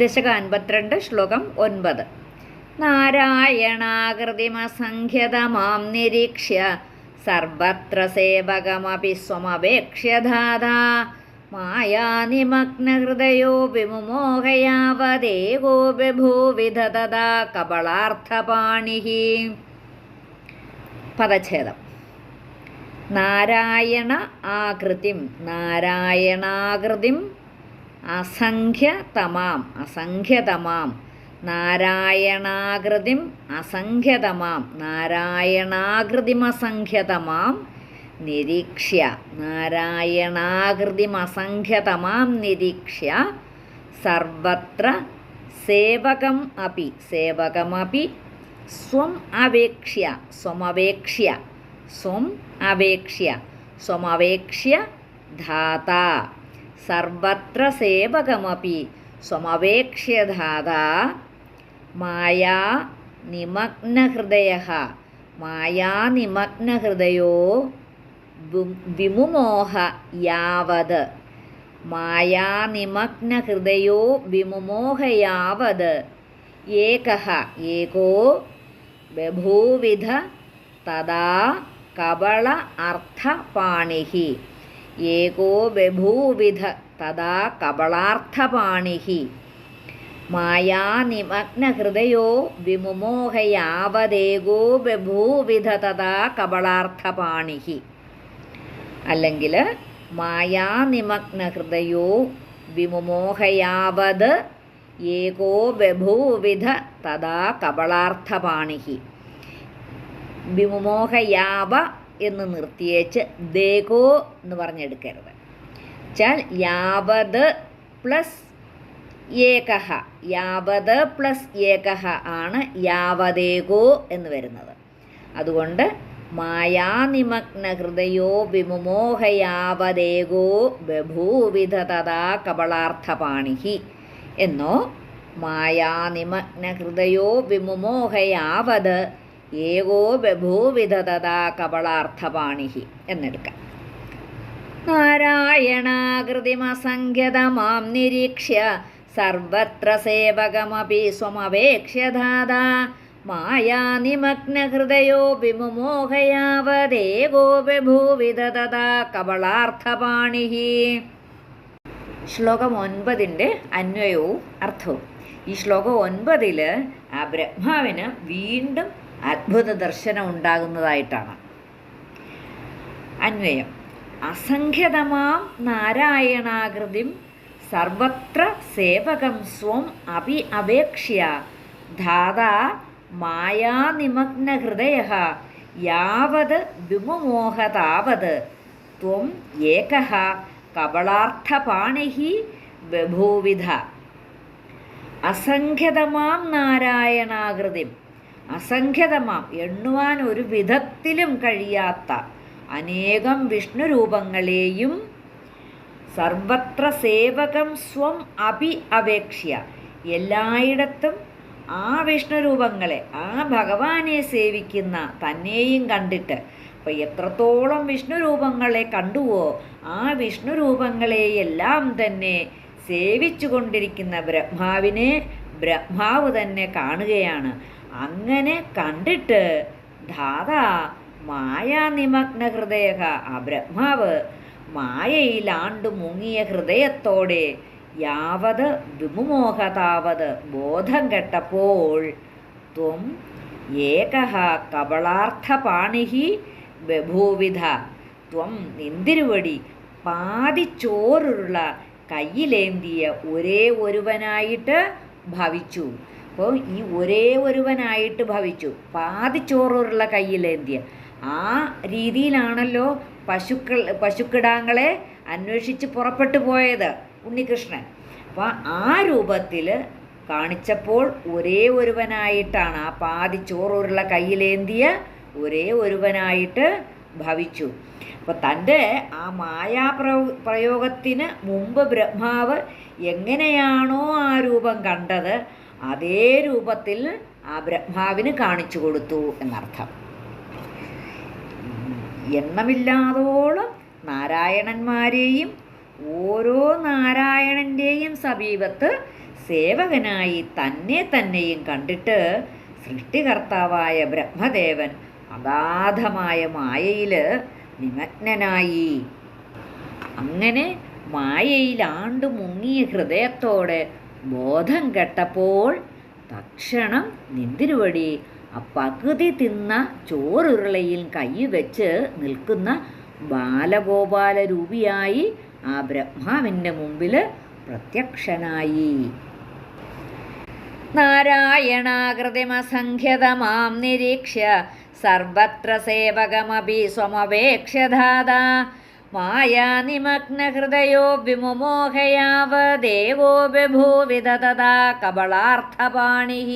ദശക അൻപത്തിരണ്ട് ശ്ലോകം ഒൻപത്. നാരായണാകൃതിമസംഖ്യതമാം നിരീക്ഷ്യ സർവത്ര സേവകമപി സ്വമപേക്ഷ്യധാതാ. മായാനിമഗ്നഹൃദയോ വിമുമോഹയാവദേകോ ബഭൂവിധ തഥാ കപളാർത്ഥപാണിഃ പദച്ഛേദം. നാരായണ ആകൃതിം നാരായണാകൃതിം അസംഖ്യതമാം അസംഖ്യതമാം. നാരായണാകൃതിം അസംഖ്യതമാം നാരായണാകൃതിമസംഖ്യതമാം നിരീക്ഷ്യ നാരായണാകൃതിമസംഖ്യതമാം നിരീക്ഷ്യ. സർവത്ര സേവകം അപി സേവകമപി. സ്വം അപേക്ഷ്യ സ്വമപേക്ഷ്യ സ്വം അപേക്ഷ്യ സ്വമപേക്ഷ്യ ധാതാ. സർവത്ര സേവകമപി സ്വമപേക്ഷ്യ ധാതാ മായാ നിമഗ്നഹൃദയ മായാനിമഗ്നഹൃദയോ വിമുമോഹ യാവത്. മായാനിമഗ്നഹൃദയോ വിമുമോഹയാവത് ഏകഃ ഏകോ ബഭൂവിധ തഥാ കപള അർത്ഥപാണിഃ ഏകോ ബഭൂവിധ തഥാ കപളാർത്ഥപാണിഹി മായാനിമഗ്നഹൃദയോ വിമുമോഹയാവതേകോ ബഭൂവിധ തഥാ കപളാർത്ഥപാണിഹി അല്ലെങ്കിൽ മായാനിമഗ്നഹൃദയോ വിമുമോഹയാവത് ഏകോ ബഭൂവിധ തഥാ കപളാർത്ഥപാണിഹി വിമുമോഹയാവ എന്ന് നിർത്തിയേച്ച് ദേഗോ എന്ന് പറഞ്ഞെടുക്കരുത്. വെച്ചാൽ യാവത് പ്ലസ് ഏകഹ. യാവത് പ്ലസ് ഏകഹ ആണ് യാവതേകോ എന്ന് വരുന്നത്. അതുകൊണ്ട് മായാനിമഗ്ന ഹൃദയോ വിമുമോഹയാവതേകോ ബഭൂവിധ തഥാ കപളാർത്ഥപാണിഹി എന്നോ മായാനിമഗ്ന ഹൃദയോ വിമുമോഹയാവത് ഏകോ ബഭൂവിധ കപളാർത്ഥപാണി എന്നെടുക്കാം. നാരായണാകൃതിമസംഖ്യതമാം നിരീക്ഷ്യ സർവത്ര സേവകമപി സ്വമപേക്ഷ്യധാതാ മായാനിമഗ്നഹൃദയോ നിമഗ്നഹൃദയോ വിമുമോഹയാവദേവോ തഥാ കപളാർത്ഥപാണിഃ ശ്ലോകം ഒൻപതിന്റെ അന്വയവും അർത്ഥവും. ഈ ശ്ലോകം ഒൻപതിൽ ആ ബ്രഹ്മാവിന് വീണ്ടും അത്ഭുത ദർശനം ഉണ്ടാകുന്നതായിട്ടാണ് അന്വയം. അസംഖ്യതമാം നാരായണാകൃതിം സർവത്ര സേവകം സ്വം അപി അപേക്ഷ്യ. ധാതാ മായാനിമഗ്നഹൃദയ യാവത് വിമുമോഹതാവത്. ത്വം ഏക കപളാർത്ഥപാണി ബഭൂവിധ. അസംഖ്യതമാം നാരായണാകൃതിം അസംഖ്യതമാം. എണ്ണുവാൻ ഒരു വിധത്തിലും കഴിയാത്ത അനേകം വിഷ്ണുരൂപങ്ങളെയും സർവത്ര സേവകം സ്വം അഭി അപേക്ഷ്യ. എല്ലായിടത്തും ആ വിഷ്ണുരൂപങ്ങളെ ആ ഭഗവാനെ സേവിക്കുന്ന തന്നെയും കണ്ടിട്ട്. അപ്പോൾ എത്രത്തോളം വിഷ്ണുരൂപങ്ങളെ കണ്ടുവോ ആ വിഷ്ണുരൂപങ്ങളെയെല്ലാം തന്നെ സേവിച്ചു കൊണ്ടിരിക്കുന്ന ബ്രഹ്മാവിനെ ബ്രഹ്മാവ് തന്നെ കാണുകയാണ്. അങ്ങനെ കണ്ടിട്ട് ധാതാ മായാനിമഗ്ന ഹൃദയ ആ ബ്രഹ്മാവ് മായയിലാണ്ടു മുങ്ങിയ ഹൃദയത്തോടെ യാവത് വിമുമോഹതാവത് ബോധം കെട്ടപ്പോൾ ത്വം ഏക കബളാർത്ഥപാണിഹി ബഭൂവിധ. ത്വം നിന്തിരുവടി പാതിച്ചോറുള്ള കയ്യിലേന്തിയ ഒരേ ഒരുവനായിട്ട് ഭവിച്ചു. അപ്പോൾ ഈ ഒരേ ഒരുവനായിട്ട് ഭവിച്ചു. പാതിച്ചോറുള്ള കയ്യിലേന്തിയ ആ രീതിയിലാണല്ലോ പശുക്കൾ പശുക്കിടാങ്ങളെ അന്വേഷിച്ച് പുറപ്പെട്ടു പോയത് ഉണ്ണികൃഷ്ണൻ. അപ്പോൾ ആ രൂപത്തിൽ കാണിച്ചപ്പോൾ ഒരേ ഒരുവനായിട്ടാണ് ആ പാതി ചോറുരുള്ള കയ്യിലേന്തിയ ഒരേ ഒരുവനായിട്ട് ഭവിച്ചു. അപ്പോൾ തന്റെ ആ മായാപ്ര പ്രയോഗത്തിന് മുമ്പ് ബ്രഹ്മാവ് എങ്ങനെയാണോ ആ രൂപം കണ്ടത് അതേ രൂപത്തിൽ ആ ബ്രഹ്മാവിന് കാണിച്ചു കൊടുത്തു എന്നർത്ഥം. എണ്ണമില്ലാതോളം നാരായണന്മാരെയും ഓരോ നാരായണന്റെയും സമീപത്ത് സേവകനായി തന്നെ തന്നെയും കണ്ടിട്ട് സൃഷ്ടികർത്താവായ ബ്രഹ്മദേവൻ അഗാധമായ മായയിൽ നിമഗ്നനായി. അങ്ങനെ മായയിലാണ്ട് മുങ്ങിയ ഹൃദയത്തോടെ ബോധം കെട്ടപ്പോൾ തക്ഷണം നിന്തിരുവടി. അപ്പകുതി പകുതി തിന്ന ചോറുരുളയിൽ കൈവച്ച് നിൽക്കുന്ന ബാലഗോപാല രൂപിയായി ആ ബ്രഹ്മാവിന്റെ മുമ്പിൽ പ്രത്യക്ഷനായി. നാരായണാകൃതിമസംഖ്യതമാം നിരീക്ഷ്യ. സർവത്ര സേവകമപി സ്വമപേക്ഷധാതാ മായാനിമഗ്നഹൃദയോ വിമുമോഹയാവദേവോ ബഭൂവിധ തഥാ കബളാർത്ഥപാണിः